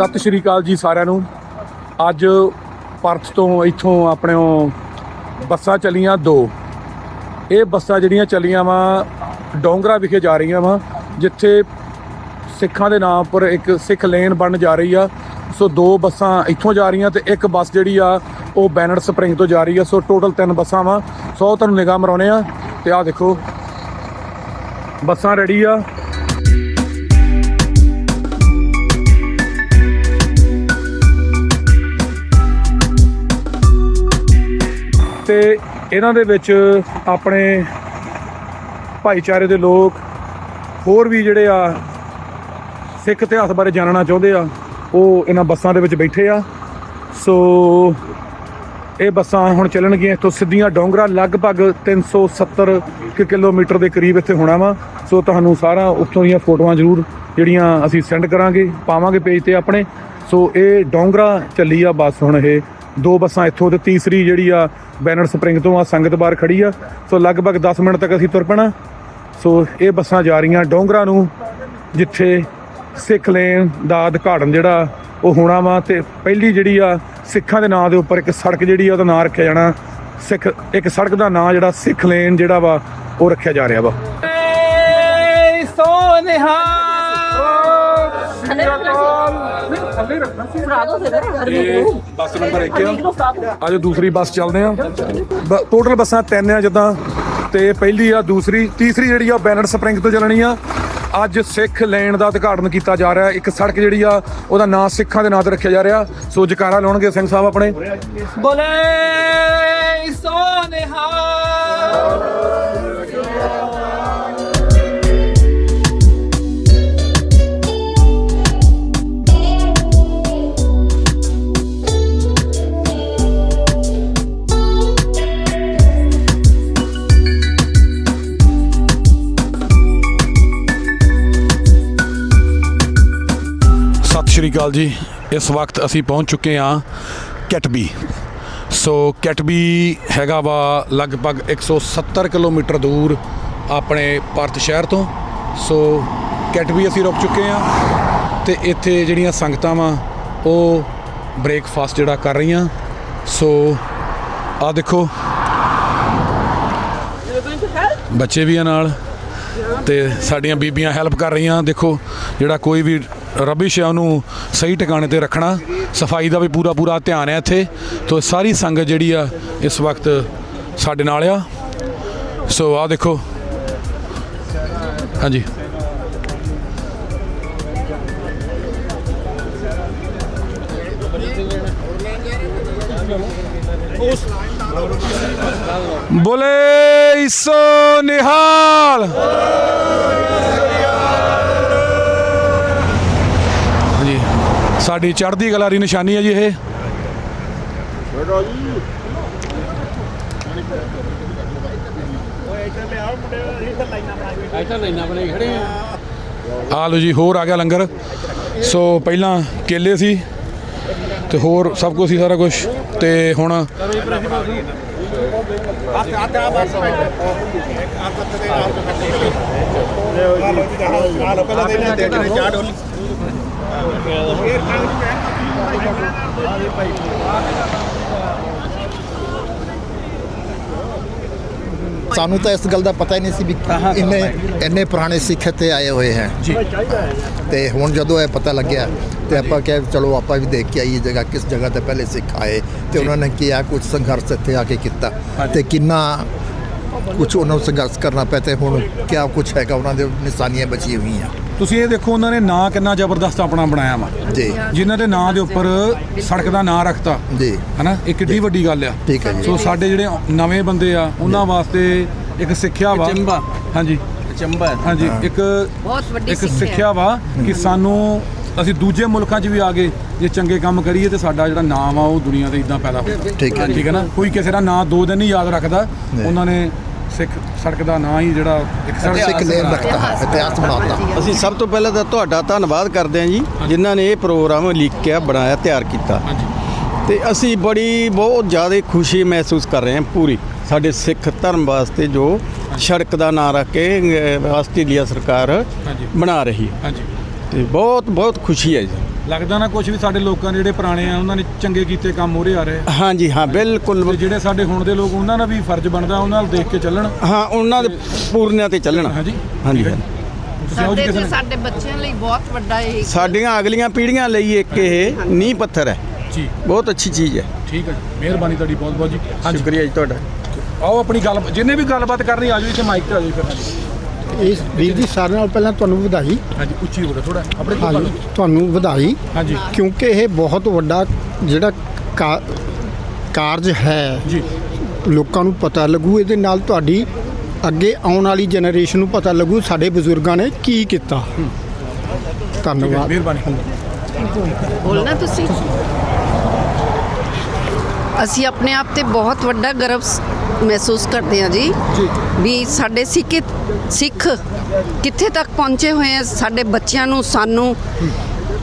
ਸਤਿ ਸ਼੍ਰੀ ਅਕਾਲ ਜੀ ਸਾਰਿਆਂ ਨੂੰ। ਅੱਜ ਪਰਥ ਤੋਂ ਇੱਥੋਂ ਆਪਣੇੋਂ ਬੱਸਾਂ ਚੱਲੀਆਂ ਦੋ। ਇਹ ਬੱਸਾਂ ਜਿਹੜੀਆਂ ਚਲੀਆਂ ਵਾ, ਡੋਂਗਰਾ ਵਿਖੇ ਜਾ ਰਹੀਆਂ ਵਾ, ਜਿੱਥੇ ਸਿੱਖਾਂ ਦੇ ਨਾਮ ਪਰ ਇੱਕ ਸਿੱਖ ਲੇਨ ਬਣ ਜਾ ਰਹੀ ਆ। ਸੋ ਦੋ ਬੱਸਾਂ ਇੱਥੋਂ ਜਾ ਰਹੀਆਂ ਤੇ ਇੱਕ ਬੱਸ ਜਿਹੜੀ ਆ, ਉਹ ਬੈਨਰ ਸਪਰਿੰਗ ਤੋਂ ਜਾ ਰਹੀ ਆ। ਸੋ ਟੋਟਲ ਤਿੰਨ ਬੱਸਾਂ ਵਾ। ਸੋ ਤੁਹਾਨੂੰ ਨਿਗਾਹ ਮਰਾਉਣੇ ਆ ਤੇ ਆਹ ਦੇਖੋ, ਬੱਸਾਂ ਰੈਡੀ ਆ। ਤੇ ਇਹਨਾਂ ਦੇ ਵਿੱਚ ਆਪਣੇ ਭਾਈਚਾਰੇ ਦੇ ਲੋਕ ਹੋਰ ਵੀ ਜਿਹੜੇ ਆ ਸਿੱਖ ਇਤਿਹਾਸ ਬਾਰੇ ਜਾਣਨਾ ਚਾਹੁੰਦੇ ਆ, ਉਹ ਇਹਨਾਂ ਬੱਸਾਂ ਦੇ ਵਿੱਚ ਬੈਠੇ ਆ। ਸੋ ਇਹ ਬੱਸਾਂ ਹੁਣ ਚੱਲਣਗੀਆਂ, ਇੱਥੋਂ ਸਿੱਧੀਆਂ ਡੋਂਗਰਾ ਲਗਭਗ 370 ਕੁ ਕਿਲੋਮੀਟਰ ਦੇ ਕਰੀਬ ਇੱਥੇ ਹੋਣਾ ਵਾ। ਸੋ ਤੁਹਾਨੂੰ ਸਾਰਾ ਉੱਥੋਂ ਦੀਆਂ ਫੋਟੋਆਂ ਜ਼ਰੂਰ ਜਿਹੜੀਆਂ ਅਸੀਂ ਸੈਂਡ ਕਰਾਂਗੇ, ਪਾਵਾਂਗੇ ਪੇਜ ਤੇ ਆਪਣੇ। ਸੋ ਇਹ ਡੋਂਗਰਾ ਚੱਲੀ ਆ ਬੱਸ ਹੁਣ ਇਹ। ਦੋ ਬੱਸਾਂ ਇੱਥੋਂ ਤੇ ਤੀਸਰੀ ਜਿਹੜੀ ਆ ਬੈਨਰ ਸਪਰਿੰਗ ਤੋਂ ਆ ਸੰਗਤ ਬਾਰ ਖੜੀ ਆ। ਸੋ ਲਗਭਗ 10 ਮਿੰਟ ਤੱਕ ਅਸੀਂ ਤੁਰ ਪਣਾ। ਸੋ ਇਹ ਬੱਸਾਂ ਜਾ ਰਹੀਆਂ ਡੋਂਗਰਾ ਨੂੰ, ਜਿੱਥੇ ਸਿੱਖ ਲੇਨ ਦਾ ਉਦਘਾਟਨ ਜਿਹੜਾ ਉਹ ਹੋਣਾ ਵਾ ਤੇ ਪਹਿਲੀ ਜਿਹੜੀ ਆ ਸਿੱਖਾਂ ਦੇ ਨਾਂ ਦੇ ਉੱਪਰ ਇੱਕ ਸੜਕ ਜਿਹੜੀ ਆ ਉਹਦਾ ਨਾਂ ਰੱਖਿਆ ਜਾਣਾ। ਸਿੱਖ, ਇੱਕ ਸੜਕ ਦਾ ਨਾਂ ਜਿਹੜਾ ਸਿੱਖ ਲੇਨ ਜਿਹੜਾ ਵਾ ਉਹ ਰੱਖਿਆ ਜਾ ਰਿਹਾ ਵਾ। ਏ ਸੋਨਿਹਾ ਇਹ ਬੱਸ ਨੰਬਰ 1 ਆ। ਅੱਜ ਦੂਸਰੀ ਬੱਸ ਚੱਲਦੇ ਆ। ਟੋਟਲ ਬੱਸਾਂ ਤਿੰਨ ਆ ਜਿੱਦਾਂ। ਤੇ ਪਹਿਲੀ ਆ ਦੂਸਰੀ ਤੀਸਰੀ ਜਿਹੜੀ ਆ ਬੈਨਰ ਸਪਰਿੰਗ ਤੋਂ ਚੱਲਣੀ ਆ। ਅੱਜ ਸਿੱਖ ਲੈਣ ਦਾ ਉਦਘਾਟਨ ਕੀਤਾ ਜਾ ਰਿਹਾ। ਇੱਕ ਸੜਕ ਜਿਹੜੀ ਆ ਉਹਦਾ ਨਾਂ ਸਿੱਖਾਂ ਦੇ ਨਾਂ ਤੇ ਰੱਖਿਆ ਜਾ ਰਿਹਾ। ਸੋ ਜਕਾਰਾ ਲਾਉਣਗੇ ਸਿੰਘ ਸਾਹਿਬ ਆਪਣੇ। ਬੋਲੇ ਸੋਨਿਹਾ। ਸ਼੍ਰੀ ਅਕਾਲ ਜੀ। ਇਸ ਵਕਤ ਅਸੀਂ ਪਹੁੰਚ ਚੁੱਕੇ ਹਾਂ ਕੈਟਬੀ। ਸੋ ਕੈਟਬੀ ਹੈਗਾ ਵਾ ਲਗਭਗ 170 ਕਿਲੋਮੀਟਰ ਦੂਰ ਆਪਣੇ ਭਾਰਤ ਸ਼ਹਿਰ ਤੋਂ। ਸੋ ਕੈਟਬੀ ਅਸੀਂ ਰੁਕ ਚੁੱਕੇ ਹਾਂ ਤੇ ਇੱਥੇ ਜਿਹੜੀਆਂ ਸੰਗਤਾਂ ਵਾ, ਉਹ ਬ੍ਰੇਕਫਾਸਟ ਜਿਹੜਾ ਕਰ ਰਹੀਆਂ। ਸੋ ਆ ਦੇਖੋ। ਬੱਚੇ ਵੀ ਆ ਨਾਲ ਤੇ ਸਾਡੀਆਂ ਬੀਬੀਆਂ ਹੈਲਪ ਕਰ ਰਹੀਆਂ। ਦੇਖੋ, ਜਿਹੜਾ ਕੋਈ ਵੀ ਰਬਿਸ਼ ਹੈ ਉਹਨੂੰ ਸਹੀ ਟਿਕਾਣੇ ਤੇ ਰੱਖਣਾ। ਸਫ਼ਾਈ ਦਾ ਵੀ ਪੂਰਾ ਪੂਰਾ ਧਿਆਨ ਹੈ ਇੱਥੇ। ਤੋਂ ਸਾਰੀ ਸੰਗਤ ਜਿਹੜੀ ਆ, ਇਸ ਵਕਤ ਸਾਡੇ ਨਾਲ ਆ। ਸੋ ਆ ਦੇਖੋ। ਹਾਂਜੀ। ਬੋਲੇ ਸੋ ਨਿਹਾਲ। ਸਾਡੀ ਚੜ੍ਹਦੀ ਕਲਾ ਦੀ ਨਿਸ਼ਾਨੀ ਹੈ ਜੀ ਇਹ। ਆ ਲਓ ਜੀ, ਹੋਰ ਆ ਗਿਆ ਲੰਗਰ। ਸੋ ਪਹਿਲਾਂ ਕੇਲੇ ਸੀ ਤੇ ਹੋਰ ਸਭ ਕੁਝ ਸੀ ਸਾਰਾ ਕੁਝ ਤੇ ਹੁਣ ਸਾਨੂੰ ਤਾਂ ਇਸ ਗੱਲ ਦਾ ਪਤਾ ਹੀ ਨਹੀਂ ਸੀ ਵੀ ਇੰਨੇ ਇੰਨੇ ਪੁਰਾਣੇ ਸਿੱਖ ਇੱਥੇ ਆਏ ਹੋਏ ਹੈ। ਤੇ ਹੁਣ ਜਦੋਂ ਇਹ ਪਤਾ ਲੱਗਿਆ ਤੇ ਆਪਾਂ ਕਿਹਾ ਚਲੋ ਆਪਾਂ ਵੀ ਦੇਖ ਕੇ ਆਈਏ ਜਗ੍ਹਾ ਕਿਸ ਜਗ੍ਹਾ ਤੇ ਪਹਿਲੇ ਸਿੱਖ ਆਏ ਤੇ ਉਹਨਾਂ ਨੇ ਕੀਆ ਕੁਝ ਸੰਘਰਸ਼ ਇੱਥੇ ਆ ਕੇ ਕੀਤਾ ਤੇ ਕਿੰਨਾ ਕੁਝ ਉਹਨਾਂ ਨੂੰ ਸੰਘਰਸ਼ ਕਰਨਾ ਪਿਆ ਤੇ ਹੁਣ ਕਿਆ ਕੁਝ ਹੈਗਾ ਉਹਨਾਂ ਦੇ ਨਿਸ਼ਾਨੀਆਂ ਬਚੀ ਹੋਈਆਂ। ਤੁਸੀਂ ਇਹ ਦੇਖੋ ਉਹਨਾਂ ਨੇ ਨਾਂ ਕਿੰਨਾ ਜ਼ਬਰਦਸਤ ਆਪਣਾ ਬਣਾਇਆ ਵਾ। ਜੀ। ਜਿਨ੍ਹਾਂ ਦੇ ਨਾਂ ਦੇ ਉੱਪਰ ਸੜਕ ਦਾ ਨਾਂ ਰੱਖਤਾ। ਜੀ। ਹਨਾ? ਇਹ ਕਿੱਡੀ ਵੱਡੀ ਗੱਲ ਆ। ਠੀਕ ਹੈ ਜੀ। ਸੋ ਸਾਡੇ ਜਿਹੜੇ ਨਵੇਂ ਬੰਦੇ ਆ ਉਹਨਾਂ ਵਾਸਤੇ ਇੱਕ ਸਿੱਖਿਆ ਵਾ। ਚੰਬਾ। ਹਾਂਜੀ। ਚੰਬਾ ਹਾਂਜੀ ਇੱਕ ਬਹੁਤ ਵੱਡੀ ਇੱਕ ਸਿੱਖਿਆ। ਵਾ ਕਿ ਸਾਨੂੰ ਅਸੀਂ ਦੂਜੇ ਮੁਲਕਾਂ 'ਚ ਵੀ ਆ ਗਏ ਜੇ ਚੰਗੇ ਕੰਮ ਕਰੀਏ ਤੇ ਸਾਡਾ ਜਿਹੜਾ ਨਾਮ ਆ ਉਹ ਦੁਨੀਆ ਤੇ ਇਦਾਂ ਪੈਦਾ ਹੁੰਦਾ। ਠੀਕ ਹੈ। ਠੀਕ ਹੈ ਨਾ? ਕੋਈ ਕਿਸੇ ਦਾ ਨਾਂ ਦੋ ਦਿਨ ਨਹੀਂ ਯਾਦ ਰੱਖਦਾ ਉਹਨਾਂ ਨੇ ਸਿੱਖ ਸੜਕ ਦਾ ਨਾਂ ਹੀ ਜਿਹੜਾ ਇੱਕ ਸੜਕ ਸਿੱਖ ਲੇਨ ਰੱਖਤਾ ਹੈ। ਇਤਿਹਾਸ ਬਣਾਤਾ ਅਸੀਂ ਸਭ ਤੋਂ ਪਹਿਲਾਂ ਤਾਂ ਤੁਹਾਡਾ ਧੰਨਵਾਦ ਕਰਦੇ ਹਾਂ ਜੀ ਜਿਨ੍ਹਾਂ ਨੇ ਇਹ ਪ੍ਰੋਗਰਾਮ ਲਿਖਿਆ ਬਣਾਇਆ ਤਿਆਰ ਕੀਤਾ। ਤੇ ਅਸੀਂ ਬੜੀ ਬਹੁਤ ਜ਼ਿਆਦਾ ਖੁਸ਼ੀ ਮਹਿਸੂਸ ਕਰ ਰਹੇ ਹਾਂ ਪੂਰੀ ਸਾਡੇ ਸਿੱਖ ਧਰਮ ਵਾਸਤੇ ਜੋ ਸੜਕ ਦਾ ਨਾਂ ਰੱਖ ਕੇ ਆਸਟ੍ਰੇਲੀਆ ਸਰਕਾਰ। ਬਣਾ ਰਹੀ ਹੈ। ਹਾਂਜੀ। ਤੇ ਬਹੁਤ ਬਹੁਤ ਖੁਸ਼ੀ ਹੈ ਜੀ। ਲੱਗਦਾ ਨਾ ਕੁਝ ਵੀ ਸਾਡੇ ਲੋਕਾਂ ਦੇ ਜਿਹੜੇ ਪੁਰਾਣੇ ਆ ਉਹਨਾਂ ਨੇ ਚੰਗੇ ਕੀਤੇ ਕੰਮ ਮੋਰੇ ਆ ਰਹੇ। ਹਾਂਜੀ ਹਾਂ ਬਿਲਕੁਲ। ਤੇ ਜਿਹੜੇ ਸਾਡੇ ਹੁਣ ਦੇ ਲੋਕ ਉਹਨਾਂ ਦਾ ਵੀ ਫਰਜ਼ ਬਣਦਾ ਉਹਨਾਂ ਨਾਲ ਦੇਖ ਕੇ ਚੱਲਣ। ਹਾਂ ਉਹਨਾਂ ਦੇ ਪੂਰਨਿਆਂ ਤੇ ਚੱਲਣਾ। ਹਾਂਜੀ। ਹਾਂਜੀ ਸਾਡੇ ਤੇ ਬੱਚਿਆਂ ਲਈ ਬਹੁਤ ਵੱਡਾ ਇਹ ਸਾਡੀਆਂ ਅਗਲੀਆਂ ਪੀੜ੍ਹੀਆਂ ਲਈ ਇੱਕ ਇਹ ਨੀਂਹ ਪੱਥਰ ਹੈ। ਜੀ। ਬਹੁਤ ਅੱਛੀ ਚੀਜ਼ ਹੈ। ਠੀਕ ਹੈ ਜੀ। ਮਿਹਰਬਾਨੀ ਤੁਹਾਡੀ ਬਹੁਤ ਬਹੁਤ ਜੀ। ਹਾਂਜੀ। ਸ਼ੁਕਰੀਆ ਜੀ ਤੁਹਾਡਾ। ਆਓ ਆਪਣੀ ਗੱਲ ਜਿੰਨੇ ਵੀ ਗੱਲਬਾਤ ਕਰਨੀ ਆ ਜਾਓ ਇੱਥੇ ਮਾਈਕ ਤੇ ਆ ਜਾਓ ਫਿਰ। ਹਾਂਜੀ ਇਸ ਵੀਰ ਜੀ ਸਾਰਿਆਂ ਨਾਲ ਪਹਿਲਾਂ ਤੁਹਾਨੂੰ ਵਧਾਈ। ਹਾਂਜੀ ਉੱਚੀ ਬੋਲੋ ਥੋੜਾ ਆਪਣੇ ਕੋਲ ਹਾਂਜੀ ਤੁਹਾਨੂੰ? ਵਧਾਈ। ਹਾਂਜੀ। ਕਿਉਂਕਿ ਇਹ ਬਹੁਤ ਵੱਡਾ ਜਿਹੜਾ ਕਾ- ਕਾਰਜ ਹੈ। ਜੀ। ਲੋਕਾਂ ਨੂੰ ਪਤਾ ਲੱਗੂ ਇਹਦੇ ਨਾਲ ਤੁਹਾਡੀ ਅੱਗੇ ਆਉਣ ਵਾਲੀ ਜਨਰੇਸ਼ਨ ਨੂੰ ਪਤਾ ਲੱਗੂ ਸਾਡੇ ਬਜ਼ੁਰਗਾਂ ਨੇ ਕੀ ਕੀਤਾ। ਹੈ। ਧੰਨਵਾਦ। ਮਿਹਰਬਾਨੀ। ਬੋਲਣਾ ਤੁਸੀਂ? ਅਸੀਂ ਆਪਣੇ ਆਪ ਤੇ ਬਹੁਤ ਵੱਡਾ ਗਰਵ ਮਹਿਸੂਸ ਕਰਦੇ ਹਾਂ ਜੀ ਵੀ ਸਾਡੇ ਸਿੱਖ ਸਿੱਖ ਕਿੱਥੇ ਤੱਕ ਪਹੁੰਚੇ ਹੋਏ ਆ ਸਾਡੇ ਬੱਚਿਆਂ ਨੂੰ ਸਾਨੂੰ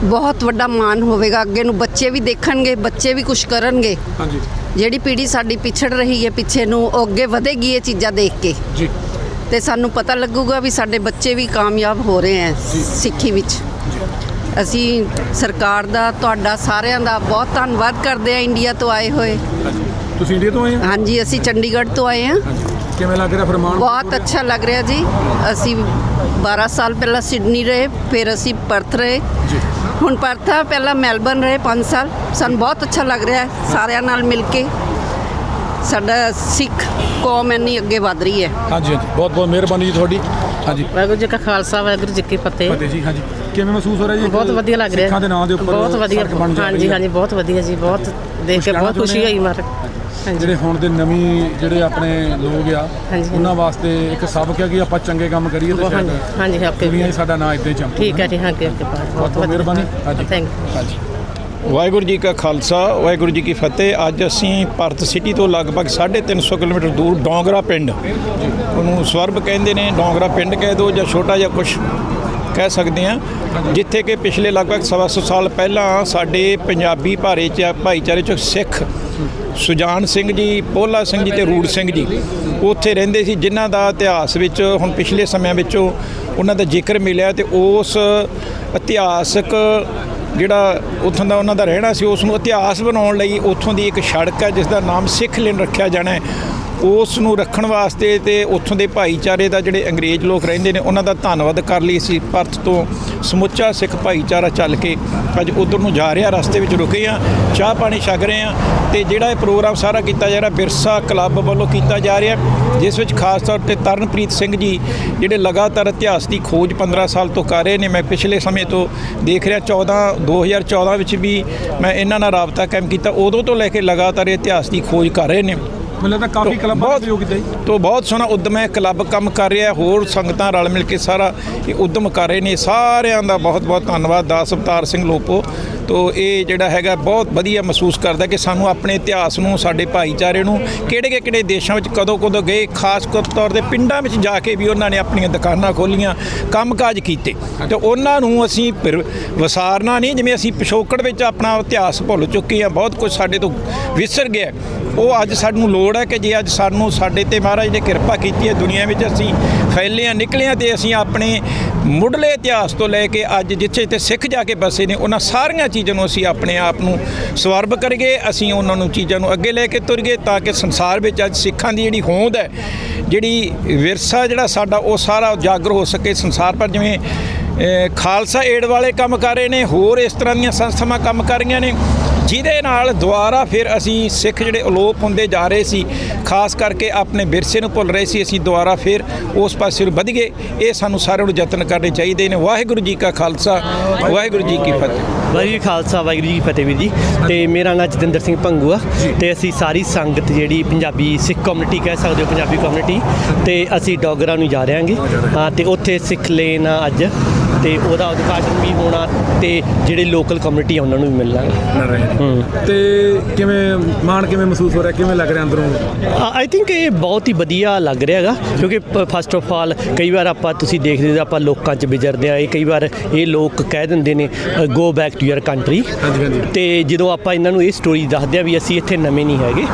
ਬਹੁਤ ਵੱਡਾ ਮਾਣ ਹੋਵੇਗਾ। ਅੱਗੇ ਨੂੰ ਬੱਚੇ ਵੀ ਦੇਖਣਗੇ ਬੱਚੇ ਵੀ ਕੁਝ ਕਰਨਗੇ। ਹਾਂਜੀ। ਜਿਹੜੀ ਪੀੜ੍ਹੀ ਸਾਡੀ ਪਿਛੜ ਰਹੀ ਹੈ ਪਿੱਛੇ ਨੂੰ ਉਹ ਅੱਗੇ ਵਧੇਗੀ ਇਹ ਚੀਜ਼ਾਂ ਦੇਖ ਕੇ। ਜੀ। ਤੇ ਸਾਨੂੰ ਪਤਾ ਲੱਗੂਗਾ ਵੀ ਸਾਡੇ ਬੱਚੇ ਵੀ ਕਾਮਯਾਬ ਹੋ ਰਹੇ ਹੈ ਸਿੱਖੀ ਵਿੱਚ। ਅਸੀਂ ਸਰਕਾਰ ਦਾ ਤੁਹਾਡਾ ਸਾਰਿਆਂ ਦਾ ਬਹੁਤ ਧੰਨਵਾਦ ਕਰਦੇ ਆ ਇੰਡੀਆ ਤੋਂ ਆਏ ਹੋਏ। ਤੁਸੀਂ ਇੰਡੀਆ ਤੋਂ ਆਏ ਆ ਹਾਂਜੀ ਅਸੀਂ ਚੰਡੀਗੜ੍ਹ ਤੋਂ ਆਏ ਹਾਂ। ਕਿਵੇਂ ਲੱਗ ਰਿਹਾ ਫਰਮਾਨ? ਬਹੁਤ ਅੱਛਾ ਲੱਗ ਰਿਹਾ ਜੀ। ਅਸੀਂ 12 ਸਾਲ ਪਹਿਲਾਂ ਸਿਡਨੀ ਰਹੇ ਫਿਰ ਅਸੀਂ ਪਰਥ ਰਹੇ। ਜੀ। ਹੁਣ ਪਰਥ ਆ ਪਹਿਲਾਂ ਮੈਲਬਨ ਰਹੇ 5 ਸਾਲ। ਸਾਨੂੰ ਬਹੁਤ ਅੱਛਾ ਲੱਗ ਰਿਹਾ ਹੈ ਸਾਰਿਆਂ ਨਾਲ ਮਿਲ ਕੇ। ਸਾਡਾ ਸਿੱਖ ਕੌਮ ਇੰਨੀ ਅੱਗੇ ਵਧ ਰਹੀ ਹੈ। ਹਾਂਜੀ ਹਾਂਜੀ। ਬਹੁਤ ਬਹੁਤ ਮਿਹਰਬਾਨੀ ਜੀ ਤੁਹਾਡੀ। ਹਾਂਜੀ। ਵਾਹਿਗੁਰੂ ਜੀ ਕਾ ਖਾਲਸਾ ਵਾਹਿਗੁਰੂ ਜੀ ਕੀ ਫਤਿਹ। ਫਤਿਹ ਜੀ ਹਾਂਜੀ। ਕਿਵੇਂ ਮਹਿਸੂਸ ਹੋ ਰਿਹਾ ਜੀ ਇੱਕ ਬਹੁਤ ਵਧੀਆ ਲੱਗ ਰਿਹਾ। ਸਿੱਖਾਂ ਦੇ ਨਾਂ ਦੇ ਉੱਪਰ ਬਹੁਤ ਵਧੀਆ। ਸੜਕ ਬਣ ਜਾ ਰਹੀ ਹਾਂਜੀ ਹੈ। ਹਾਂਜੀ ਬਹੁਤ ਵਧੀਆ ਜੀ ਬਹੁਤ ਦੇਖ ਕੇ ਬਹੁਤ ਖੁਸ਼ੀ ਹੋਈ ਮਾਰ ਜਿਹੜੇ ਹੁਣ ਦੇ ਨਵੀਂ ਜਿਹੜੇ ਆਪਣੇ ਲੋਕ ਆ ਹਾਂਜੀ। ਉਹਨਾਂ ਵਾਸਤੇ ਇੱਕ ਸਬਕ ਹੈ ਕਿ ਆਪਾਂ ਚੰਗੇ ਕੰਮ ਕਰੀਏ ਤੇ ਬਹੁਤ ਸ਼ਾਇਦ ਹਾਂਜੀ ਹਾਂਜੀ ਓਕੇ। ਦੁਨੀਆ 'ਚ ਸਾਡਾ ਨਾਂ ਇਦਾਂ ਹੀ ਚਮਕੇ ਠੀਕ ਹੈ ਜੀ ਹਾਂ ਕਿ ਬਹੁਤ ਬਹੁਤ ਵਧੀਆ। ਮਿਹਰਬਾਨੀ। ਹਾਂਜੀ। ਥੈਂਕ ਹਾਂਜੀ। ਵਾਹਿਗੁਰੂ ਜੀ ਕਾ ਖਾਲਸਾ ਵਾਹਿਗੁਰੂ ਜੀ ਕੀ ਫਤਿਹ। ਅੱਜ ਅਸੀਂ ਭਾਰਤ ਸਿਟੀ ਤੋਂ ਲਗਭਗ 350 ਕਿਲੋਮੀਟਰ ਦੂਰ ਡੋਂਗਰਾ ਪਿੰਡ ਉਹਨੂੰ ਸਵਰਬ ਕਹਿੰਦੇ ਨੇ ਡੋਂਗਰਾ ਪਿੰਡ ਕਹਿ ਦਿਓ ਜਾਂ ਛੋਟਾ ਜਿਹਾ ਕੁਝ ਕਹਿ ਸਕਦੇ ਆ ਜਿੱਥੇ ਕਿ ਪਿਛਲੇ ਲਗਭਗ ਸਵਾ ਸੌ ਸਾਲ ਪਹਿਲਾਂ ਸਾਡੇ ਪੰਜਾਬੀ ਭਾਰੇ ਚ ਭਾਈਚਾਰੇ ਚ ਸਿੱਖ ਸੁਜਾਨ ਸਿੰਘ ਜੀ, ਪੋਲਾ ਸਿੰਘ ਜੀ ਤੇ ਰੂੜ ਸਿੰਘ ਜੀ, ਉੱਥੇ ਰਹਿੰਦੇ ਸੀ, ਜਿਨ੍ਹਾਂ ਦਾ ਇਤਿਹਾਸ ਵਿੱਚ ਹੁਣ ਪਿਛਲੇ ਸਮਿਆਂ ਵਿੱਚੋਂ ਉਹਨਾਂ ਦਾ ਜ਼ਿਕਰ ਮਿਲਿਆ ਤੇ ਉਸ ਇਤਿਹਾਸਕ ਜਿਹੜਾ ਉੱਥੋਂ ਦਾ ਉਹਨਾਂ ਦਾ ਰਹਿਣਾ ਸੀ, ਉਸ ਨੂੰ ਇਤਿਹਾਸ ਬਣਾਉਣ ਲਈ ਉੱਥੋਂ ਦੀ ਇੱਕ ਸੜਕ ਹੈ ਜਿਸ ਦਾ ਨਾਮ ਸਿੱਖ ਲੇਨ ਰੱਖਿਆ ਜਾਣਾ ਹੈ। ਉਸ ਨੂੰ ਰੱਖਣ ਵਾਸਤੇ ਤੇ ਉੱਥੋਂ ਦੇ ਭਾਈਚਾਰੇ ਦਾ ਜਿਹੜੇ ਅੰਗਰੇਜ਼ ਲੋਕ ਰਹਿੰਦੇ ਨੇ, ਉਹਨਾਂ ਦਾ ਧੰਨਵਾਦ ਕਰ ਲਈ ਅਸੀਂ ਪਰਥ ਤੋਂ ਸਮੁੱਚਾ ਸਿੱਖ ਭਾਈਚਾਰਾ ਚੱਲ ਕੇ ਅੱਜ ਉਧਰ ਨੂੰ ਜਾ ਰਿਹਾ ਰਸਤੇ ਵਿੱਚ ਰੁਕੇ ਆ ਚਾਹ ਪਾਣੀ ਛਕ ਰਹੇ ਆ ਤੇ ਜਿਹੜਾ ਇਹ ਪ੍ਰੋਗਰਾਮ ਸਾਰਾ ਕੀਤਾ ਜਾ ਰਿਹਾ ਬਿਰਸਾ ਕਲੱਬ ਵੱਲੋਂ ਕੀਤਾ ਜਾ ਰਿਹਾ, ਜਿਸ ਵਿੱਚ ਖਾਸ ਤੌਰ ਤੇ ਤਰਨਪ੍ਰੀਤ ਸਿੰਘ ਜੀ ਜਿਹੜੇ ਲਗਾਤਾਰ ਇਤਿਹਾਸ ਦੀ ਖੋਜ 15 ਸਾਲ ਤੋਂ ਕਰ ਰਹੇ ਨੇ, ਮੈਂ ਪਿਛਲੇ ਸਮੇਂ ਤੋਂ ਦੇਖ ਰਿਹਾ 14 2014 ਵਿੱਚ ਵੀ ਮੈਂ ਇਹਨਾਂ ਨਾਲ ਰਾਬਤਾ ਕਾਇਮ ਕੀਤਾ, ਉਦੋਂ ਤੋਂ ਲੈ ਕੇ ਲਗਾਤਾਰ ਇਹ ਇਤਿਹਾਸ ਦੀ ਖੋਜ ਕਰ ਰਹੇ ਨੇ। ਮੈਨੂੰ ਲੱਗਦਾ ਕਾਫੀ ਕਲੱਬਾਂ ਦਾ ਸਹਿਯੋਗ ਕੀਤਾ ਜੀ। ਤੋ ਬਹੁਤ ਸੋਹਣਾ ਉਦਮ ਹੈ ਕਲੱਬ ਕੰਮ ਕਰ ਰਿਹਾ ਹੋਰ ਸੰਗਤਾਂ ਰਲ ਮਿਲ ਕੇ ਸਾਰਾ ਇਹ ਉਦਮ ਕਰ ਰਹੇ ਨੇ ਸਾਰਿਆਂ ਦਾ ਬਹੁਤ ਬਹੁਤ ਧੰਨਵਾਦ। ਦਾਸ ਅਵਤਾਰ ਸਿੰਘ ਲੋਪੋ ਤੋ ਇਹ ਜਿਹੜਾ ਹੈਗਾ ਬਹੁਤ ਵਧੀਆ ਮਹਿਸੂਸ ਕਰਦਾ ਕਿ ਸਾਨੂੰ ਆਪਣੇ ਇਤਿਹਾਸ ਨੂੰ, ਸਾਡੇ ਭਾਈਚਾਰੇ ਨੂੰ ਕਿਹੜੇ ਕਿਹੜੇ ਦੇਸ਼ਾਂ ਵਿੱਚ ਕਦੋਂ ਕਦੋਂ ਗਏ, ਖਾਸ ਤੌਰ ਤੇ ਪਿੰਡਾਂ ਵਿੱਚ ਜਾ ਕੇ ਵੀ ਉਹਨਾਂ ਨੇ ਆਪਣੀਆਂ ਦੁਕਾਨਾਂ ਖੋਲੀਆਂ ਕੰਮਕਾਜ ਕੀਤੇ। ਤੇ ਉਹਨਾਂ ਨੂੰ ਅਸੀਂ ਫਿਰ ਵਿਸਾਰਨਾ ਨਹੀਂ, ਜਿਵੇਂ ਅਸੀਂ ਪਿਛੋਕੜ ਵਿੱਚ ਆਪਣਾ ਇਤਿਹਾਸ ਭੁੱਲ ਚੁੱਕੇ ਹਾਂ, ਬਹੁਤ ਕੁਝ ਸਾਡੇ ਤੋਂ ਵਿਸਰ ਗਿਆ। ਉਹ ਅੱਜ ਸਾਨੂੰ ਲੋੜ ਹੈ ਕਿ ਜੇ ਅੱਜ ਸਾਨੂੰ ਸਾਡੇ ਤੇ ਮਹਾਰਾਜ ਨੇ ਕਿਰਪਾ ਕੀਤੀ ਹੈ ਦੁਨੀਆ ਵਿੱਚ, ਅਸੀਂ ਫੈਲੇ ਹਾਂ, ਨਿਕਲੇ ਹਾਂ ਤੇ ਅਸੀਂ ਆਪਣੇ ਮੁੱਢਲੇ ਇਤਿਹਾਸ ਤੋਂ ਲੈ ਕੇ ਅੱਜ ਜਿੱਥੇ ਤੇ ਸਿੱਖ ਜਾ ਕੇ ਬਸੇ ਨੇ, ਉਹਨਾਂ ਸਾਰੀਆਂ ਚੀਜ਼ਾਂ ਨੂੰ ਅਸੀਂ ਆਪਣੇ ਆਪ ਨੂੰ ਸਵਰਬ ਕਰੀਏ, ਅਸੀਂ ਉਹਨਾਂ ਨੂੰ ਚੀਜ਼ਾਂ ਨੂੰ ਅੱਗੇ ਲੈ ਕੇ ਤੁਰ ਗਏ ਤਾਂ ਕਿ ਸੰਸਾਰ ਵਿੱਚ ਅੱਜ ਸਿੱਖਾਂ ਦੀ ਜਿਹੜੀ ਹੋਂਦ ਹੈ, ਜਿਹੜੀ ਵਿਰਸਾ ਜਿਹੜਾ ਸਾਡਾ ਉਹ ਸਾਰਾ ਉਜਾਗਰ ਹੋ ਸਕੇ ਸੰਸਾਰ ਪਰ ਜਿਵੇਂ ਖਾਲਸਾ ਏਡ ਵਾਲੇ ਕੰਮ ਕਰ ਰਹੇ ਨੇ, ਹੋਰ ਇਸ ਤਰ੍ਹਾਂ ਦੀਆਂ ਸੰਸਥਾਵਾਂ ਕੰਮ ਕਰ ਰਹੀਆਂ ਨੇ ਜਿਹਦੇ ਨਾਲ ਦੁਬਾਰਾ ਫਿਰ ਅਸੀਂ ਸਿੱਖ ਜਿਹੜੇ ਅਲੋਪ ਹੁੰਦੇ ਜਾ ਰਹੇ ਸੀ ਖਾਸ ਕਰਕੇ ਆਪਣੇ ਵਿਰਸੇ ਨੂੰ ਭੁੱਲ ਰਹੇ ਸੀ ਅਸੀਂ ਦੁਬਾਰਾ ਫਿਰ ਉਸ ਪਾਸੇ ਨੂੰ ਵਧ ਗਏ। ਇਹ ਸਾਨੂੰ ਸਾਰਿਆਂ ਨੂੰ ਯਤਨ ਕਰਨੇ ਚਾਹੀਦੇ ਨੇ। ਵਾਹਿਗੁਰੂ ਜੀ ਕਾ ਖਾਲਸਾ ਵਾਹਿਗੁਰੂ ਜੀ ਕੀ ਫਤਿਹ। ਵਾਹਿਗੁਰੂ ਜੀ ਖਾਲਸਾ ਵਾਹਿਗੁਰੂ ਜੀ ਕੀ ਫਤਿਹ ਵੀਰ ਜੀ। ਤੇ ਮੇਰਾ ਨਾਮ ਜਤਿੰਦਰ ਸਿੰਘ ਭੰਗੂ ਆ ਤੇ ਅਸੀਂ ਸਾਰੀ ਸੰਗਤ ਜਿਹੜੀ ਪੰਜਾਬੀ ਸਿੱਖ ਕਮਿਊਨਿਟੀ ਕਹਿ ਸਕਦੇ ਹੋ ਪੰਜਾਬੀ ਕਮਿਊਨਿਟੀ ਤੇ ਅਸੀਂ ਡੋਗਰਾ ਨੂੰ ਜਾ ਰਹੇ ਹਾਂਗੇ। ਤੇ ਉੱਥੇ ਸਿੱਖ ਲੇਨ ਆ ਅੱਜ। ਤੇ ਉਹਦਾ ਉਦਘਾਟਨ ਵੀ ਹੋਣਾ ਤੇ ਜਿਹੜੇ ਲੋਕਲ ਕਮਿਊਨਿਟੀ ਆ ਉਹਨਾਂ ਨੂੰ ਵੀ ਮਿਲਣਾ ਤੇ ਕਿਵੇਂ ਮਾਣ ਕਿਵੇਂ ਮਹਿਸੂਸ ਹੋ ਰਿਹਾ? ਕਿਵੇਂ ਲੱਗ ਰਿਹਾ ਅੰਦਰੋਂ? ਆਈ ਥਿੰਕ ਇਹ ਬਹੁਤ ਹੀ ਵਧੀਆ ਲੱਗ ਰਿਹਾ ਹੈਗਾ ਕਿਉਂਕਿ ਫਸਟ ਆਫ ਆਲ ਕਈ ਵਾਰ ਆਪਾਂ ਤੁਸੀਂ ਦੇਖਦੇ ਹੋ ਆਪਾਂ ਲੋਕਾਂ 'ਚ ਵਿਚਰਦੇ ਆ ਇਹ ਕਈ ਵਾਰ ਇਹ ਲੋਕ ਕਹਿ ਦਿੰਦੇ ਨੇ go back to your country ਹਾਂਜੀ ਹਾਂਜੀ। ਤੇ ਜਦੋਂ ਆਪਾਂ ਇਹਨਾਂ ਨੂੰ ਇਹ ਸਟੋਰੀ ਦੱਸਦੇ ਆ ਵੀ ਅਸੀਂ ਇੱਥੇ ਨਵੇਂ ਨਹੀਂ ਹੈਗੇ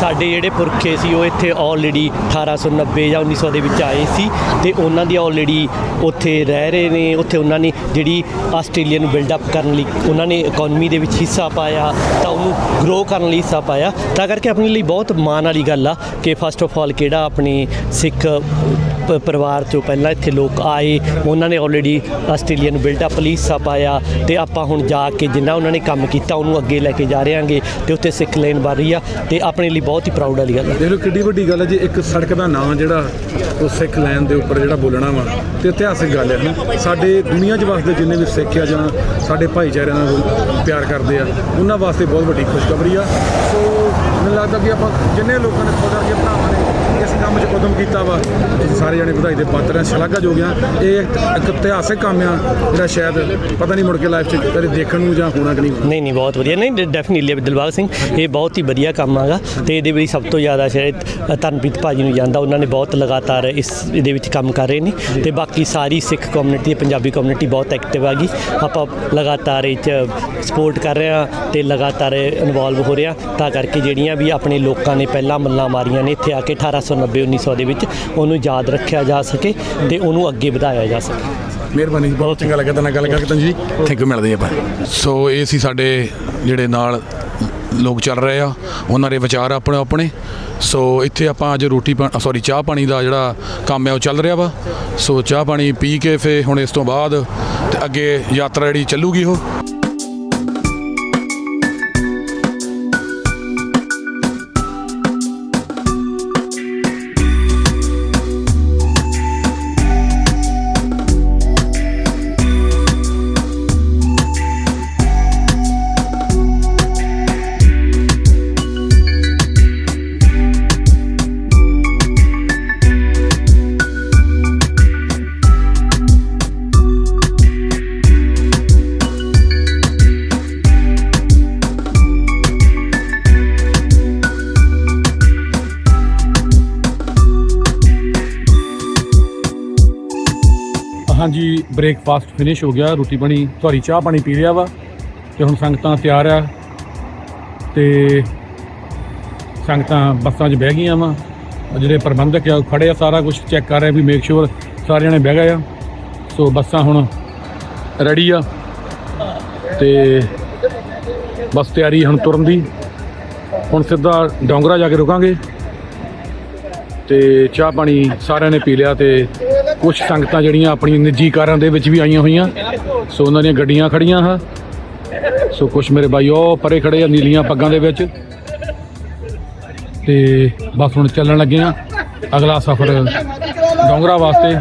ਸਾਡੇ ਜਿਹੜੇ ਪੁਰਖੇ ਸੀ ਉਹ ਇੱਥੇ ਆਲਰੇਡੀ 1890 ਜਾਂ 1900 ਦੇ ਵਿੱਚ ਆਏ ਸੀ ਤੇ ਉਹਨਾਂ ਦੀ ਆਲਰੇਡੀ ਉੱਥੇ ਰਹਿ ਰਹੇ ਨੇ ਉੱਥੇ ਉਹਨਾਂ ਨੇ ਜਿਹੜੀ ਆਸਟ੍ਰੇਲੀਆ ਨੂੰ ਬਿਲਡ ਅਪ ਕਰਨ ਲਈ ਉਹਨਾਂ ਨੇ ਇਕਨੋਮੀ ਦੇ ਵਿੱਚ ਹਿੱਸਾ ਪਾਇਆ, ਤਾਂ ਉਹਨੂੰ ਗਰੋ ਕਰਨ ਲਈ ਹਿੱਸਾ ਪਾਇਆ। ਤਾਂ ਕਰਕੇ ਆਪਣੇ ਲਈ ਬਹੁਤ ਮਾਣ ਵਾਲੀ ਗੱਲ ਆ ਕਿ ਫਸਟ ਆਫ ਆਲ ਕਿਹੜਾ ਆਪਣੇ ਸਿੱਖ ਪ- ਪਰਿਵਾਰ ਚੋਂ ਪਹਿਲਾਂ ਇੱਥੇ ਲੋਕ ਆਏ, ਉਹਨਾਂ ਨੇ ਆਲਰੇਡੀ ਆਸਟ੍ਰੇਲੀਆ ਨੂੰ ਬਿਲਡ ਅਪ ਲਈ ਹਿੱਸਾ ਪਾਇਆ ਤੇ ਆਪਾਂ ਹੁਣ ਜਾ ਕੇ ਜਿੰਨਾ ਉਹਨਾਂ ਨੇ ਕੰਮ ਕੀਤਾ ਉਹਨੂੰ ਅੱਗੇ ਲੈ ਕੇ ਜਾ ਰਹੇ ਹਾਂਗੇ ਤੇ ਉੱਥੇ ਸਿੱਖ ਲੈਣ ਬਣ ਰਹੀ ਆ ਤੇ ਆਪਣੇ ਲਈ ਬਹੁਤ ਹੀ ਪ੍ਰਾਊਡ ਵਾਲੀ ਗੱਲ ਆ। ਦੇਖ ਲਓ ਕਿੱਡੀ ਵੱਡੀ ਗੱਲ ਹੈ ਜੀ, ਇੱਕ ਸੜਕ ਦਾ ਨਾਂ ਜਿਹੜਾ ਉਹ ਸਿੱਖ ਲੈਣ ਦੇ ਉੱਪਰ ਜਿਹੜਾ ਬੋਲਣਾ ਵਾ, ਤੇ ਇਤਿਹਾਸਿਕ ਗੱਲ ਹੈ ਨਾ ਸਾਡੇ ਦੁਨੀਆ 'ਚ ਵਸਦੇ ਜਿੰਨੇ ਵੀ ਸਿੱਖ ਆ ਜਾਂ ਸਾਡੇ ਭਾਈਚਾਰਿਆਂ ਨਾਲ ਪਿਆਰ ਕਰਦੇ ਆ, ਉਹਨਾਂ ਵਾਸਤੇ ਬਹੁਤ ਵੱਡੀ ਖੁਸ਼ਖਬਰੀ ਆ। ਸੋ ਮੈਨੂੰ ਲੱਗਦਾ ਕਿ ਆਪਾਂ ਜਿੰਨੇ ਲੋਕਾਂ ਨੇ ਖੁਦ ਵਰਗੇ ਭਰਾਵਾਂ ਨੇ ਕੰਮ 'ਚ ਕਦਮ ਕੀਤਾ ਵਾ। ਅਸੀਂ ਸਾਰੇ ਜਣੇ ਵਧਾਈ ਦੇ ਪਾਤਰ ਆ, ਸ਼ਲਾਘਾਯੋਗ ਆ। ਇਹ ਇੱਕ ਇਤਿਹਾਸਿਕ ਕੰਮ ਆ, ਜਿਹੜਾ ਸ਼ਾਇਦ ਪਤਾ ਨਹੀਂ ਮੁੜ ਕੇ ਲਾਈਫ 'ਚ ਕਦੇ ਦੇਖਣ ਨੂੰ ਜਾਂ ਹੋਣਾ ਕਿ ਨਹੀਂ ਨਹੀਂ ਨਹੀਂ, ਬਹੁਤ ਵਧੀਆ। ਨਹੀਂ ਡੈਫੀਨਿਟਲੀ ਦਿਲਬਾਗ ਸਿੰਘ, ਇਹ ਬਹੁਤ ਹੀ ਵਧੀਆ ਕੰਮ ਆਗਾ। ਤੇ ਇਹਦੇ ਵਿੱਚ ਸਭ ਤੋਂ ਜ਼ਿਆਦਾ ਸ਼ਾਇਦ ਤਨਪ੍ਰੀਤ ਭਾਜੀ ਨੂੰ ਜਾਂਦਾ, ਉਹਨਾਂ ਨੇ ਬਹੁਤ ਲਗਾਤਾਰ ਇਸ ਇਹਦੇ ਵਿੱਚ ਕੰਮ ਕਰ ਰਹੇ ਨੇ। ਤੇ ਬਾਕੀ ਸਾਰੀ ਸਿੱਖ ਕਮਿਊਨਿਟੀ ਪੰਜਾਬੀ ਕਮਿਊਨਿਟੀ ਬਹੁਤ ਐਕਟਿਵ ਹੈਗੀ ਆਪਾਂ ਲਗਾਤਾਰ ਇਹ 'ਚ ਸਪੋਰਟ ਕਰ ਰਹੇ ਹਾਂ ਤੇ ਲਗਾਤਾਰ ਇਨਵੋਲਵ ਹੋ ਰਿਹਾ ਤਾਂ ਕਰਕੇ ਜਿਹੜੀਆਂ ਵੀ ਆਪਣੇ ਲੋਕਾਂ ਨੇ ਪਹਿਲਾਂ ਮੱਲਾਂ ਮਾਰੀਆਂ ਨੇ, ਇੱਥੇ ਆ ਕੇ 1890 1900 ਦੇ ਵਿੱਚ ਉਹਨੂੰ ਯਾਦ ਰੱਖਿਆ ਜਾ ਸਕੇ ਤੇ ਉਹਨੂੰ ਅੱਗੇ ਵਧਾਇਆ ਜਾ ਸਕੇ। ਮਿਹਰਬਾਨੀ ਬਹੁਤ ਚੰਗਾ ਲੱਗਾ ਤੁਹਾਡੇ ਨਾਲ ਗੱਲ ਕਰਕੇ ਤਨ ਜੀ ਥੈਂਕ ਯੂ ਮਿਲਦੇ ਆਪਾਂ। ਸੋ ਇਹ ਸੀ ਸਾਡੇ ਜਿਹੜੇ ਨਾਲ ਲੋਕ ਚੱਲ ਰਹੇ ਆ ਉਹਨਾਂ ਦੇ ਵਿਚਾਰ ਆਪਣੇ ਆਪਣੇ। ਸੋ ਇੱਥੇ ਆਪਾਂ ਅੱਜ ਰੋਟੀ ਸੌਰੀ ਚਾਹ ਪਾਣੀ ਦਾ ਜਿਹੜਾ ਕੰਮ ਹੈ ਉਹ ਚੱਲ ਰਿਹਾ ਵਾ। ਸੋ ਚਾਹ ਪਾਣੀ ਪੀ ਕੇ ਫੇ ਹੁਣ ਇਸ ਤੋਂ ਬਾਅਦ ਤੇ ਅੱਗੇ ਯਾਤਰਾ ਜਿਹੜੀ ਚੱਲੂਗੀ ਉਹ। ਹਾਂਜੀ ਬ੍ਰੇਕਫਾਸਟ ਫਿਨਿਸ਼ ਹੋ ਗਿਆ, ਰੋਟੀ ਪਾਣੀ ਸੌਰੀ ਚਾਹ ਪਾਣੀ ਪੀ ਲਿਆ ਵਾ ਤੇ ਹੁਣ ਸੰਗਤਾਂ ਤਿਆਰ ਆ ਤੇ ਸੰਗਤਾਂ ਬੱਸਾਂ 'ਚ ਬਹਿ ਗਈਆਂ ਵਾ। ਜਿਹੜੇ ਪ੍ਰਬੰਧਕ ਆ, ਉਹ ਖੜੇ ਆ, ਸਾਰਾ ਕੁਝ ਚੈੱਕ ਕਰ ਰਹੇ ਵੀ ਮੇਕ ਸ਼ੋਰ ਸਾਰੇ ਜਣੇ ਬਹਿ ਗਏ ਆ। ਸੋ ਬੱਸਾਂ ਹੁਣ ਰੈਡੀ ਆ ਤੇ ਬਸ ਤਿਆਰੀ ਹੁਣ ਤੁਰਨ ਦੀ। ਹੁਣ ਸਿੱਧਾ ਡੋਂਗਰਾ ਜਾ ਕੇ ਰੁਕਾਂਗੇ ਤੇ ਚਾਹ ਪਾਣੀ ਸਾਰਿਆਂ ਨੇ ਪੀ ਲਿਆ ਤੇ ਕੁਝ ਸੰਗਤਾਂ ਜਿਹੜੀਆਂ ਆਪਣੀ ਨਿੱਜੀ ਕਾਰਾਂ ਦੇ ਵਿੱਚ ਵੀ ਆਈਆਂ ਹੋਈਆਂ। ਸੋ ਉਹਨਾਂ ਦੀਆਂ ਗੱਡੀਆਂ ਖੜੀਆਂ ਹਾਂ। ਸੋ ਕੁਝ ਮੇਰੇ ਬਾਈ ਉਹ ਪਰੇ ਖੜੇ ਆ ਨੀਲੀਆਂ ਪੱਗਾਂ ਦੇ ਵਿੱਚ। ਤੇ ਬਸ ਹੁਣ ਚੱਲਣ ਲੱਗੇ ਆ ਅਗਲਾ ਸਫ਼ਰ ਡੋਂਗਰਾ ਵਾਸਤੇ।